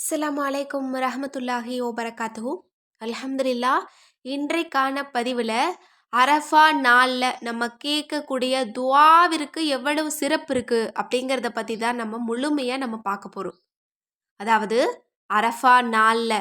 அஸ்லாம் அலைக்கும் ரஹமத்துல்லாஹி ஓபரகாத்துஹு அலமதுல்லா இன்றைக்கான பதிவில் அரஃபா நாளில் நம்ம கேட்கக்கூடிய துவாவிற்கு எவ்வளவு சிறப்பு இருக்குது அப்படிங்கிறத பற்றி தான் நம்ம முழுமையாக நம்ம பார்க்க போகிறோம் அதாவது அரஃபா நாளில்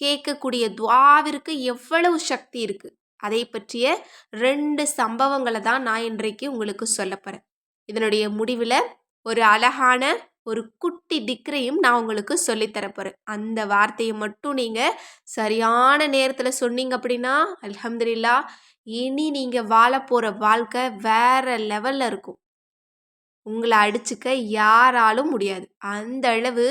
கேட்கக்கூடிய துவாவிற்கு எவ்வளவு சக்தி இருக்குது அதை பற்றிய ரெண்டு சம்பவங்களை தான் நான் இன்றைக்கு உங்களுக்கு சொல்ல போகிறேன் இதனுடைய முடிவில் ஒரு அழகான ஒரு குட்டி டிக்ரையும் நான் உங்களுக்கு சொல்லித்தரப்போகிறேன் அந்த வார்த்தையை மட்டும் நீங்கள் சரியான நேரத்தில் சொன்னீங்க அப்படின்னா அலமதுல்லா இனி நீங்கள் வாழ போகிற வாழ்க்கை வேற லெவலில் இருக்கும். உங்களை அடிச்சுக்க யாராலும் முடியாது. அந்த அளவு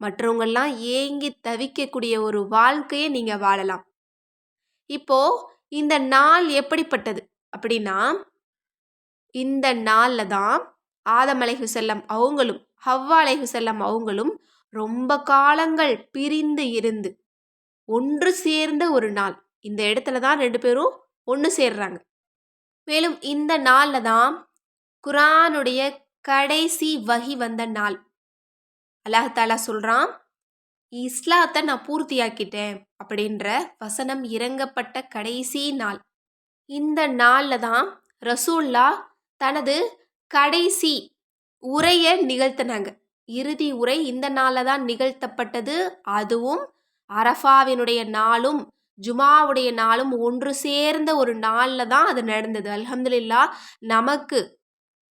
மற்றவங்கள்லாம் ஏங்கி தவிக்கக்கூடிய ஒரு வாழ்க்கையை நீங்கள் வாழலாம். இப்போது இந்த நாள் எப்படிப்பட்டது அப்படின்னா இந்த நாளில் தான் ஆதமலைகு செல்லம் அவங்களும் ஹவ்வா அலைஹு செல்லம் அவங்களும் ரொம்ப காலங்கள் பிரிந்து இருந்து ஒன்று சேர்ந்த ஒரு நாள். இந்த இடத்துல தான் ரெண்டு பேரும் ஒன்று சேர்றாங்க. மேலும் இந்த நாளில் தான் குரானுடைய கடைசி வகி வந்த நாள். அல்லாஹாலா சொல்கிறான் இஸ்லாத்தை நான் பூர்த்தியாக்கிட்டேன் அப்படின்ற வசனம் இறங்கப்பட்ட கடைசி நாள். இந்த நாளில் தான் ரசூல்லா தனது கடைசி உரையை நிகழ்த்தினாங்க. இறுதி உரை இந்த நாளில் தான் நிகழ்த்தப்பட்டது. அதுவும் அரஃபாவினுடைய நாளும் ஜுமாவுடைய நாளும் ஒன்று சேர்ந்த ஒரு நாளில் தான் அது நடந்தது. அலமதுல்லா நமக்கு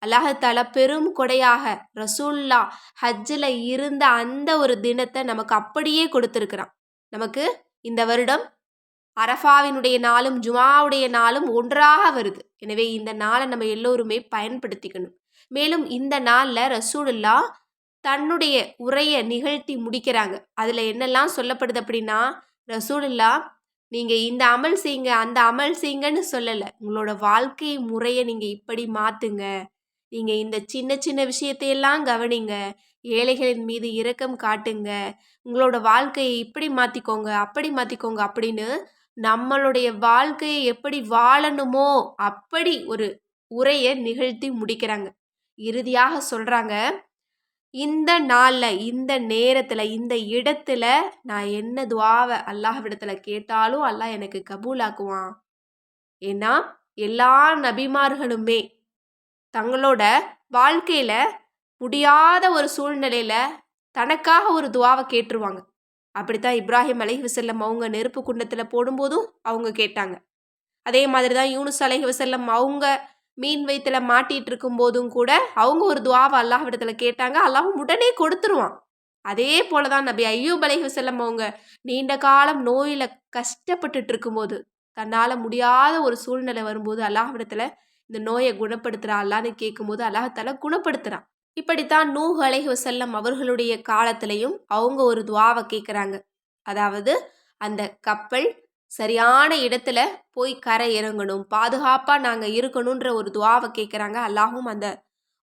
அல்லாஹால பெரும் கொடையாக ரசூல்லா ஹஜ்ஜில் இருந்த அந்த ஒரு தினத்தை நமக்கு அப்படியே கொடுத்துருக்குறான். நமக்கு இந்த வருடம் அரஃபாவினுடைய நாளும் ஜுமாவுடைய நாளும் ஒன்றாக வருது. எனவே இந்த நாளை நம்ம எல்லோருமே பயன்படுத்திக்கணும். மேலும் இந்த நாளில் ரசூலுல்லா தன்னுடைய உரையை நிகழ்த்தி முடிக்கிறாங்க. அதில் என்னெல்லாம் சொல்லப்படுது அப்படின்னா ரசூலுல்லா நீங்கள் இந்த அமல் செய்யுங்க அந்த அமல் செய்யுங்கன்னு சொல்லலை. உங்களோட வாழ்க்கை முறையை நீங்கள் இப்படி மாற்றுங்க நீங்கள் இந்த சின்ன சின்ன விஷயத்தையெல்லாம் கவனிங்க. ஏழைகளின் மீது இரக்கம் காட்டுங்க. உங்களோட வாழ்க்கையை இப்படி மாற்றிக்கோங்க அப்படி மாற்றிக்கோங்க அப்படின்னு நம்மளுடைய வாழ்க்கையை எப்படி வாழணுமோ அப்படி ஒரு உரையை நிகழ்த்தி முடிக்கிறாங்க. இறுதியாக சொல்கிறாங்க இந்த நாளில் இந்த நேரத்தில் இந்த இடத்துல நான் என்ன துவாவை அல்லாஹ்விடத்தில் கேட்டாலும் அல்லாஹ் எனக்கு கபூலாக்குவான். ஏன்னா எல்லா நபிமார்களுமே தங்களோட வாழ்க்கையில் முடியாத ஒரு சூழ்நிலையில் தனக்காக ஒரு துவாவை கேட்டுருவாங்க. அப்படித்தான் இப்ராஹிம் அலைஹிவசல்லம் அவங்க நெருப்பு குண்டத்தில் போடும்போதும் அவங்க கேட்டாங்க. அதே மாதிரி தான் யூனுஸ் அலைஹிவசல்லம் அவங்க மீன் வயிற்றுல மாட்டிகிட்டு இருக்கும்போதும் கூட அவங்க ஒரு துவாவை அல்லாஹ்விடத்தில் கேட்டாங்க. அல்லாஹும் உடனே கொடுத்துருவான். அதே போல தான் நபி ஐயூப் அலைஹிவசல்லம் அவங்க நீண்ட காலம் நோயில் கஷ்டப்பட்டுட்டு இருக்கும்போது தன்னால் முடியாத ஒரு சூழ்நிலை வரும்போது அல்லாஹ்விடத்தில் இந்த நோயை குணப்படுத்துகிறா அல்லான்னு கேட்கும்போது அல்லாஹால குணப்படுத்துகிறான் இப்படித்தான் நூ அலைஹுசல்லம் அவர்களுடைய காலத்திலையும் அவங்க ஒரு துவாவை கேட்குறாங்க அதாவது அந்த கப்பல் சரியான இடத்துல போய் கரை இறங்கணும் பாதுகாப்பாக நாங்கள் இருக்கணுன்ற ஒரு துவாவை கேட்குறாங்க அல்லாஹும் அந்த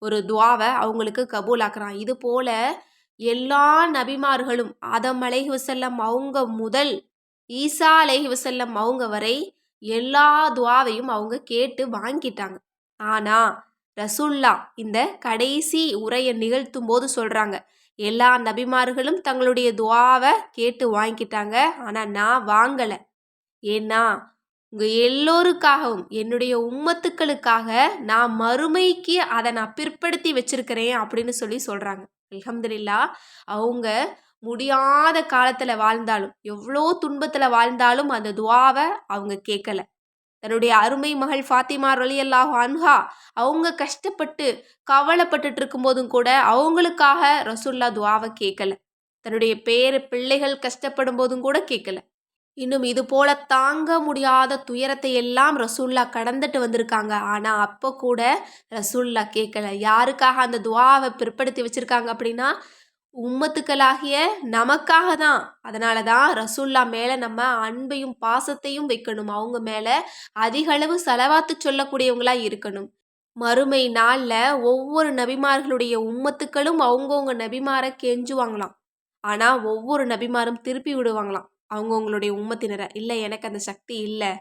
ஒரு துவாவை அவங்களுக்கு கபூலாக்குறான். இது போல எல்லா நபிமார்களும் ஆதம் அலைஹி வசல்லம் அவங்க முதல் ஈசா அலைஹி வசல்லம் அவங்க வரை எல்லா துவாவையும் அவங்க கேட்டு வாங்கிட்டாங்க. ஆனால் ரசூல்லா இந்த கடைசி உரையை நிகழ்த்தும் போது சொல்கிறாங்க எல்லா நபிமார்களும் தங்களுடைய துவாவை கேட்டு வாங்கிட்டாங்க ஆனால் நான் வாங்கலை. ஏன்னா உங்கள் எல்லோருக்காகவும் என்னுடைய உம்மத்துக்களுக்காக நான் மறுமைக்கு அதை நான் பிற்படுத்தி வச்சிருக்கிறேன் அப்படின்னு சொல்லி சொல்கிறாங்க அலமதுல்லா அவங்க முடியாத காலத்தில் வாழ்ந்தாலும் எவ்வளோ துன்பத்தில் வாழ்ந்தாலும் அந்த துவாவை அவங்க கேட்கல தன்னுடைய அருமை மகள் ஃபாத்திமா ரொலி அல்லாஹ் அன்ஹா அவங்க கஷ்டப்பட்டு கவலைப்பட்டுட்டு இருக்கும்போதும் கூட அவங்களுக்காக ரசுல்லா துவாவை கேட்கல தன்னுடைய பேர பிள்ளைகள் கஷ்டப்படும் போதும் கூட கேட்கல இன்னும் இது போல தாங்க முடியாத துயரத்தை எல்லாம் ரசூல்லா கடந்துட்டு வந்திருக்காங்க. ஆனால் அப்போ கூட ரசூல்லா கேட்கல யாருக்காக அந்த துவாவை பிற்படுத்தி வச்சுருக்காங்க அப்படின்னா உம்மத்துக்களாகிய நமக்காக தான் அதனால தான் ரசூல்லா மேலே நம்ம அன்பையும் பாசத்தையும் வைக்கணும். அவங்க மேலே அதிக அளவு செலவாத்து சொல்லக்கூடியவங்களாக இருக்கணும். மறுமை நாளில் ஒவ்வொரு நபிமார்களுடைய உம்மத்துக்களும் அவங்கவுங்க நபிமாரை கெஞ்சுவாங்களாம். ஆனால் ஒவ்வொரு நபிமாரும் திருப்பி விடுவாங்களாம். அவங்கவுங்களுடைய உம்மத்தினரை. இல்லை எனக்கு அந்த சக்தி இல்லை.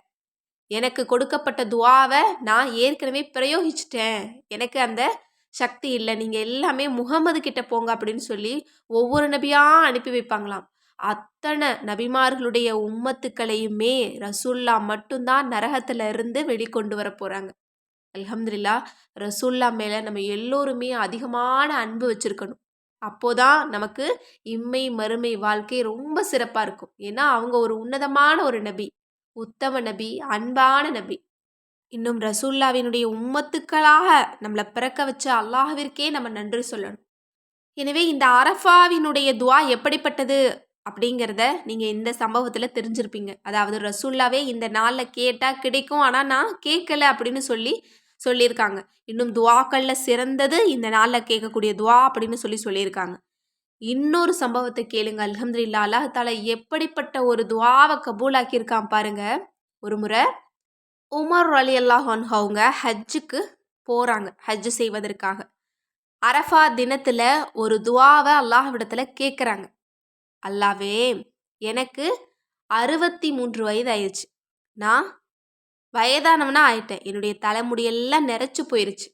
எனக்கு கொடுக்கப்பட்ட துவாவை நான் ஏற்கனவே பிரயோகிச்சிட்டேன். எனக்கு அந்த சக்தி இல்லை. நீங்கள் எல்லாமே முகமது கிட்ட போங்க அப்படின்னு சொல்லி ஒவ்வொரு நபியாக அனுப்பி வைப்பாங்களாம். அத்தனை நபிமார்களுடைய உம்மத்துக்களையுமே ரசூல்லா மட்டும்தான் நரகத்துல இருந்து வெளிக்கொண்டு வர போகிறாங்க அலமதுல்லா ரசூல்லா மேலே நம்ம எல்லோருமே அதிகமான அன்பு வச்சுருக்கணும். அப்போதான் நமக்கு இம்மை மறுமை வாழ்க்கை ரொம்ப சிறப்பாக இருக்கும். ஏன்னா அவங்க ஒரு உன்னதமான ஒரு நபி உத்தம நபி அன்பான நபி. இன்னும் ரசூல்லாவினுடைய உம்மத்துக்களாக நம்மளை பிறக்க வச்ச அல்லாஹவிற்கே நம்ம நன்றி சொல்லணும். எனவே இந்த அரஃபாவினுடைய துவா எப்படிப்பட்டது அப்படிங்கிறத நீங்கள் இந்த சம்பவத்தில் தெரிஞ்சிருப்பீங்க. அதாவது ரசூல்லாவே இந்த நாளில் கேட்டால் கிடைக்கும் ஆனால் நான் கேட்கல அப்படின்னு சொல்லி சொல்லியிருக்காங்க. இன்னும் துவாக்களில் சிறந்தது இந்த நாளில் கேட்கக்கூடிய துவா அப்படின்னு சொல்லி சொல்லியிருக்காங்க. இன்னொரு சம்பவத்தை கேளுங்க. அலமதுல்லா அல்லாஹால எப்படிப்பட்ட ஒரு துவாவை கபூலாக்கியிருக்கான் பாருங்க. ஒரு முறை உமர் அலி அல்லாஹன் அவங்க ஹஜ்ஜுக்கு போகிறாங்க ஹஜ்ஜு செய்வதற்காக. அரஃபா தினத்தில் ஒரு துவாவை அல்லாஹ்விடத்தில் கேட்குறாங்க அல்லாவே எனக்கு அறுபத்தி மூன்று வயது ஆயிடுச்சு. நான் வயதானவனா ஆயிட்டேன். என்னுடைய தலைமுடியெல்லாம் நிறைச்சு போயிருச்சு.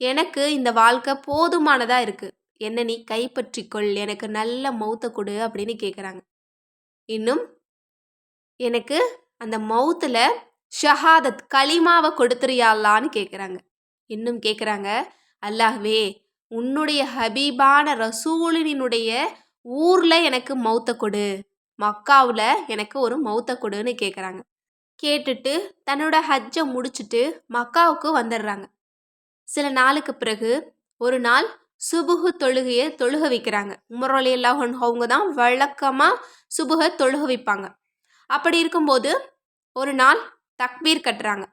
எனக்கு இந்த வாழ்க்கை போதுமானதாக இருக்குது என்ன நீ கைப்பற்றிக்கொள் எனக்கு நல்ல மௌத்தை கொடு அப்படின்னு கேட்குறாங்க இன்னும் எனக்கு அந்த மௌத்தில் ஷஹாதத் களிமாவை கொடுத்துறியாலான்னு கேட்குறாங்க இன்னும் கேட்குறாங்க அல்லாஹ்வே உன்னுடைய ஹபீபான ரசூலினுடைய ஊரில் எனக்கு மௌத்த கொடு. மக்காவில் எனக்கு ஒரு மௌத்த கொடுன்னு கேட்குறாங்க கேட்டுட்டு தன்னோட ஹஜ்ஜை முடிச்சுட்டு மக்காவுக்கு வந்துடுறாங்க சில நாளுக்கு பிறகு ஒரு நாள் சுபுகு தொழுகையை தொழுக வைக்கிறாங்க. உமர் அல்லாஹன் அவங்க தான் வழக்கமாக சுபுக தொழுக வைப்பாங்க. அப்படி இருக்கும்போது ஒரு நாள் தக்பீர் கட்டுறாங்க.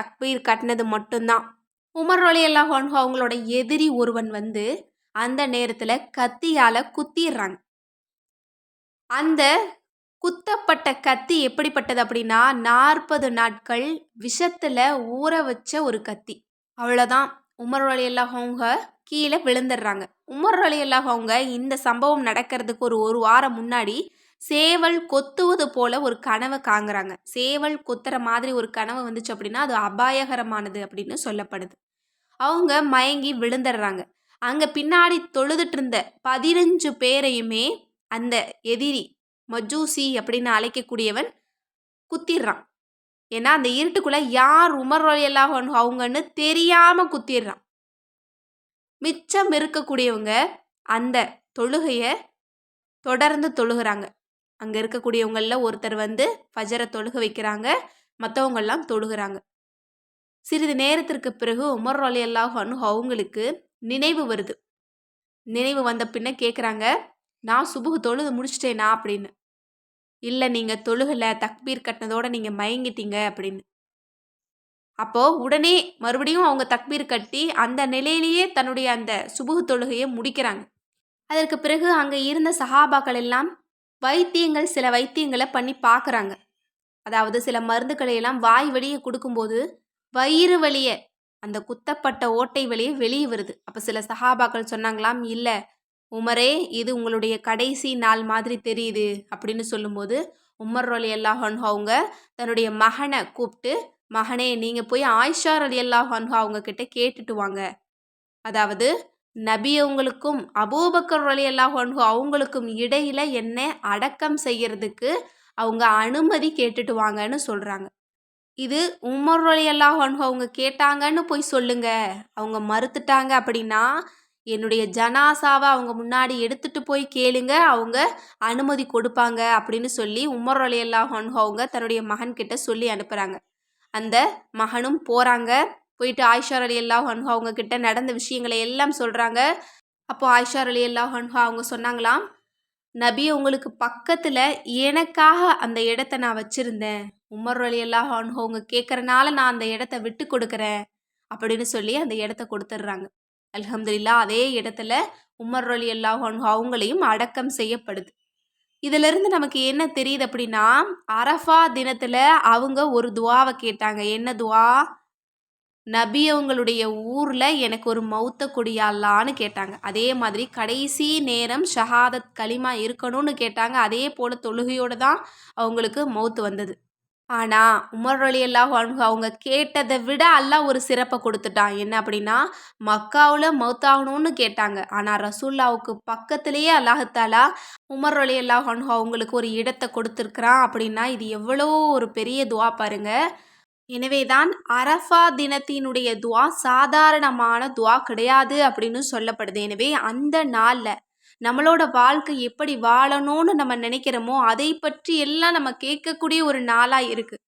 தக்பீர் கட்டினது மட்டும்தான். உமர் அலி ஹோன்ஹோ அவங்களோட எதிரி ஒருவன் வந்து அந்த நேரத்தில் கத்தியால் குத்திடுறாங்க. அந்த குத்தப்பட்ட கத்தி எப்படிப்பட்டது அப்படின்னா நாற்பது நாட்கள் விஷத்தில் ஊற வச்ச ஒரு கத்தி. அவ்வளோதான் உமர் அலி அவங்க கீழே விழுந்துடுறாங்க. உமர் அலி அவங்க இந்த சம்பவம் நடக்கிறதுக்கு ஒரு ஒரு வாரம் முன்னாடி சேவல் கொத்துவது போல ஒரு கனவை காங்குறாங்க. சேவல் கொத்துற மாதிரி ஒரு கனவு வந்துச்சு அப்படின்னா அது அபாயகரமானது அப்படின்னு சொல்லப்படுது. அவங்க மயங்கி விழுந்துடுறாங்க. அங்கே பின்னாடி தொழுதுட்டு இருந்த பதினஞ்சு பேரையுமே அந்த எதிரி மஜூசி அப்படின்னு அழைக்கக்கூடியவன் குத்திடுறான். ஏன்னா அந்த இருட்டுக்குள்ளே யார் உமர் எல்லாம் அவங்கன்னு தெரியாமல் குத்திடுறான். மிச்சம் இருக்கக்கூடியவங்க அந்த தொழுகையை தொடர்ந்து தொழுகிறாங்க. அங்கே இருக்கக்கூடியவங்களில் ஒருத்தர் வந்து ஃபஜரை தொழுக வைக்கிறாங்க மற்றவங்கெல்லாம் தொழுகிறாங்க. சிறிது நேரத்திற்கு பிறகு உமர் அலி அல்லாஹ் அவங்களுக்கு நினைவு வருது. நினைவு வந்த பின்ன கேட்குறாங்க நான் சுபுகு தொழுது முடிச்சிட்டேனா? அப்படின்னு. இல்லை நீங்கள் தொழுகலை தக்பீர் கட்டினதோட நீங்கள் மயங்கிட்டீங்க அப்படின்னு. அப்போது உடனே மறுபடியும் அவங்க தக்பீர் கட்டி அந்த நிலையிலேயே தன்னுடைய அந்த சுபுகு தொழுகையை முடிக்கிறாங்க. அதற்கு பிறகு அங்கே இருந்த சஹாபாக்கள் எல்லாம் வைத்தியங்கள் சில வைத்தியங்களை பண்ணி பார்க்குறாங்க அதாவது சில மருந்துகளையெல்லாம் எல்லாம் வாய் வழியை கொடுக்கும்போது வயிறு வழியை அந்த குத்தப்பட்ட ஓட்டை வழியே வெளியே வருது. அப்போ சில சஹாபாக்கள் சொன்னாங்களாம் இல்லை உமரே இது உங்களுடைய கடைசி நாள் மாதிரி தெரியுது அப்படின்னு சொல்லும்போது உமர் அலி அல்லாஹன் அவங்க தன்னுடைய மகனை கூப்பிட்டு மகனே நீங்கள் போய் ஆயிஷார் அலி அல்லாஹன் அவங்க கிட்ட கேட்டுட்டு வாங்க. அதாவது நபி அவங்களுக்கும் அபூபக்கர் அலி அல்லாஹன் அவங்களுக்கும் இடையில என்ன அடக்கம் செய்யறதுக்கு அவங்க அனுமதி கேட்டுட்டு வாங்கன்னு சொல்கிறாங்க இது உமர் அலி அல்லாஹ் அவங்க கேட்டாங்கன்னு போய் சொல்லுங்க. அவங்க மறுத்துட்டாங்க அப்படின்னா என்னுடைய ஜனாசாவை அவங்க முன்னாடி எடுத்துட்டு போய் கேளுங்க. அவங்க அனுமதி கொடுப்பாங்க அப்படின்னு சொல்லி உமர் அலி அல்லாஹ் அவங்க தன்னுடைய மகன்கிட்ட சொல்லி அனுப்புகிறாங்க அந்த மகனும் போகிறாங்க போயிட்டு ஆயிஷார் அலி அல்லாஹ் அவங்க கிட்ட நடந்த விஷயங்களை எல்லாம் சொல்கிறாங்க அப்போது ஆயிஷார் அலி அல்லாஹ் அவங்க சொன்னாங்களாம் நபி உங்களுக்கு பக்கத்தில் எனக்காக அந்த இடத்த நான் வச்சுருந்தேன். உமர் அலி அல்லாஹ் அவங்க கேட்குறனால நான் அந்த இடத்த விட்டு கொடுக்குறேன். அப்படின்னு சொல்லி அந்த இடத்த கொடுத்துட்றாங்க அலமதுல்லா அதே இடத்துல உமர் அலி அல்லாஹ் அவங்களையும் அடக்கம் செய்யப்படுது. இதிலிருந்து நமக்கு என்ன தெரியுது அப்படின்னா அரஃபா தினத்தில் அவங்க ஒரு துவாவை கேட்டாங்க. என்ன துவா? நபி அவங்களுடைய ஊரில் எனக்கு ஒரு மௌத்த கொடியாலான்னு கேட்டாங்க. அதே மாதிரி கடைசி நேரம் ஷஹாதத் களிமா இருக்கணும்னு கேட்டாங்க. அதே போல் தொழுகையோடு தான் அவங்களுக்கு மௌத்து வந்தது. ஆனால் உமர் அலி அல்லாஹ் அவங்க கேட்டதை விட அல்லாஹ் ஒரு சிறப்பை கொடுத்துட்டான். என்ன அப்படின்னா மக்காவில் மௌத்தாகணும்னு கேட்டாங்க. ஆனால் ரசூல்லாவுக்கு பக்கத்திலேயே அல்லாஹத்தாலா உமர் அலி அல்லாஹ் அவங்களுக்கு ஒரு இடத்தை கொடுத்துருக்குறான் அப்படின்னா இது எவ்வளோ ஒரு பெரிய துவா பாருங்கள் எனவேதான் அரஃபா தினத்தினுடைய துவா சாதாரணமான துவா கிடையாது அப்படின்னு சொல்லப்படுது. எனவே அந்த நாளில் நம்மளோட வாழ்க்கை எப்படி வாழணும்னு நம்ம நினைக்கிறோமோ அதை பற்றி எல்லாம் நம்ம கேட்கக்கூடிய ஒரு நாளாக இருக்குது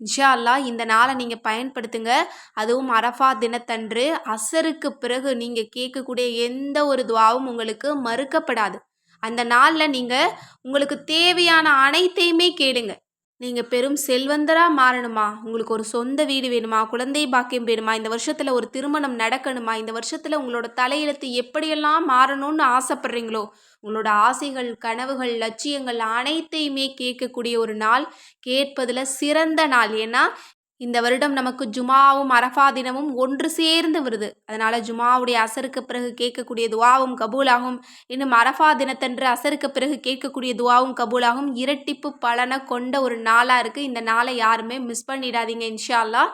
இன்ஷா அல்லா இந்த நாளை நீங்கள் பயன்படுத்துங்க. அதுவும் அரஃபா தினத்தன்று அசருக்கு பிறகு நீங்கள் கேட்கக்கூடிய எந்த ஒரு துவாவும் உங்களுக்கு மறுக்கப்படாது. அந்த நாளில் நீங்கள் உங்களுக்கு தேவையான அனைத்தையுமே கேளுங்க. நீங்கள் பெரும் செல்வந்தராக மாறணுமா? உங்களுக்கு ஒரு சொந்த வீடு வேணுமா? குழந்தை பாக்கியம் வேணுமா? இந்த வருஷத்தில் ஒரு திருமணம் நடக்கணுமா? இந்த வருஷத்தில் உங்களோட தலையெழுத்து எப்படியெல்லாம் மாறணும்னு ஆசைப்படுறீங்களோ உங்களோட ஆசைகள் கனவுகள் லட்சியங்கள் அனைத்தையுமே கேட்கக்கூடிய ஒரு நாள் கேட்பதில் சிறந்த நாள். ஏன்னா இந்த வருடம் நமக்கு ஜுமாவும் அரஃபா தினமும் ஒன்று சேர்ந்து வருது. அதனால் ஜுமாவுடைய அசருக்கு பிறகு கேட்கக்கூடிய துவாவும் கபூலாகும். இன்னும் அரஃபா தினத்தன்று அசருக்கு பிறகு கேட்கக்கூடிய துவாவும் கபூலாகும். இரட்டிப்பு பலனை கொண்ட ஒரு நாளாக இருக்குது இந்த நாளை யாருமே மிஸ் பண்ணிடாதீங்க இன்ஷால்லா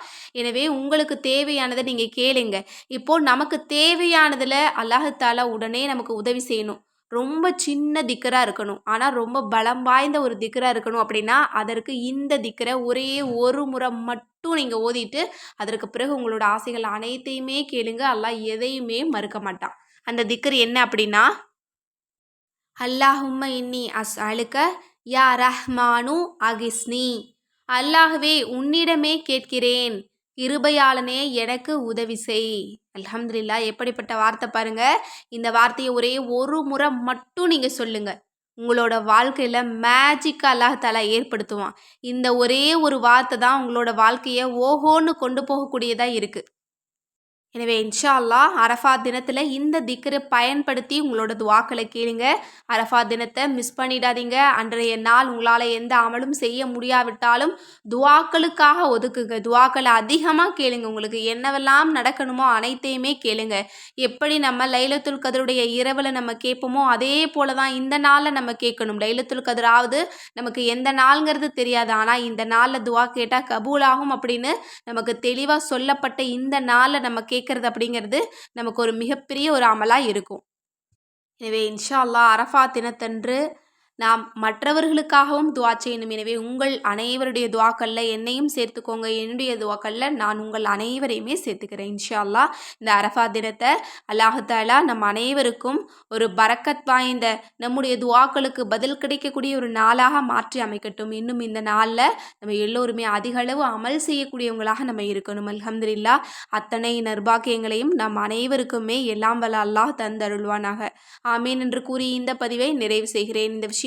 எனவே உங்களுக்கு தேவையானதை நீங்கள் கேளுங்க. இப்போது நமக்கு தேவையானதில் அல்லாஹாலா உடனே நமக்கு உதவி செய்யணும். ரொம்ப சின்ன திக்கராக இருக்கணும். ஆனால் ரொம்ப பலம் வாய்ந்த ஒரு திக்கராக இருக்கணும் அப்படின்னா அதற்கு இந்த திக்கரை ஒரே ஒரு முறை மட்டும் நீங்கள் ஓதிட்டு அதற்கு பிறகு உங்களோட ஆசைகள் அனைத்தையுமே கேளுங்க. அல்லா எதையுமே மறுக்க மாட்டான். அந்த திக்கர் என்ன அப்படின்னா அல்லாஹும்ம இன்னி அஸ் அழுக்க யா ரஹ்மானு அகிஸ்னி. அல்லாஹுவே உன்னிடமே கேட்கிறேன். கிருபையாளனே எனக்கு உதவி செய். அலமதுல்லா எப்படிப்பட்ட வார்த்தை பாருங்க. இந்த வார்த்தையை ஒரே ஒரு முறை மட்டும் நீங்கள் சொல்லுங்க. உங்களோட வாழ்க்கையில் மேஜிக்காக அல்லாஹாலா ஏற்படுத்துவான். இந்த ஒரே ஒரு வார்த்தை தான் உங்களோட வாழ்க்கையை ஓஹோன்னு கொண்டு போகக்கூடியதாக இருக்குது எனவே இன்ஷா அல்லா அரஃபா தினத்தில் இந்த திக்கரை பயன்படுத்தி உங்களோட துவாக்களை கேளுங்க. அரஃபா தினத்தை மிஸ் பண்ணிடாதீங்க. அன்றைய நாள் உங்களால் எந்த அமலும் செய்ய முடியாவிட்டாலும் துவாக்களுக்காக ஒதுக்குங்க. துவாக்களை அதிகமாக கேளுங்க. உங்களுக்கு என்னவெல்லாம் நடக்கணுமோ அனைத்தையுமே கேளுங்க. எப்படி நம்ம லைலத்துல் கதருடைய இரவில் நம்ம கேட்போமோ அதே போல தான் இந்த நாளில் நம்ம கேட்கணும். லைலத்துல் கதிராவது நமக்கு எந்த நாளுங்கிறது தெரியாது. ஆனால் இந்த நாளில் துவா கேட்டால் கபூலாகும் அப்படின்னு நமக்கு தெளிவாக சொல்லப்பட்ட இந்த நாளில் நம்ம கே கேட்குறது அப்படிங்கிறது நமக்கு ஒரு மிகப்பெரிய ஒரு அமலாக இருக்கும். எனவே இன்ஷா அல்லா அரஃபா தினத்தன்று நாம் மற்றவர்களுக்காகவும் துவா செய்யணும். எனவே உங்கள் அனைவருடைய துவாக்களில் என்னையும் சேர்த்துக்கோங்க. என்னுடைய துவாக்களில் நான் உங்கள் அனைவரையுமே சேர்த்துக்கிறேன். இன்ஷா அல்லா இந்த அரஃபா தினத்தை அல்லாஹாலா நம் அனைவருக்கும் ஒரு பறக்கத் வாய்ந்த நம்முடைய துவாக்களுக்கு பதில் கிடைக்கக்கூடிய ஒரு நாளாக மாற்றி அமைக்கட்டும். இன்னும் இந்த நாளில் நம்ம எல்லோருமே அதிக அளவு அமல் செய்யக்கூடியவங்களாக நம்ம இருக்கணும். அலமதுல்லா அத்தனை நர்பாக்கியங்களையும் நம் அனைவருக்குமே எல்லாம் வல்ல அல்லாஹ் தந்தருள்வானாக. ஆமீன் என்று கூறி இந்த பதிவை நிறைவு செய்கிறேன். இந்த விஷயம்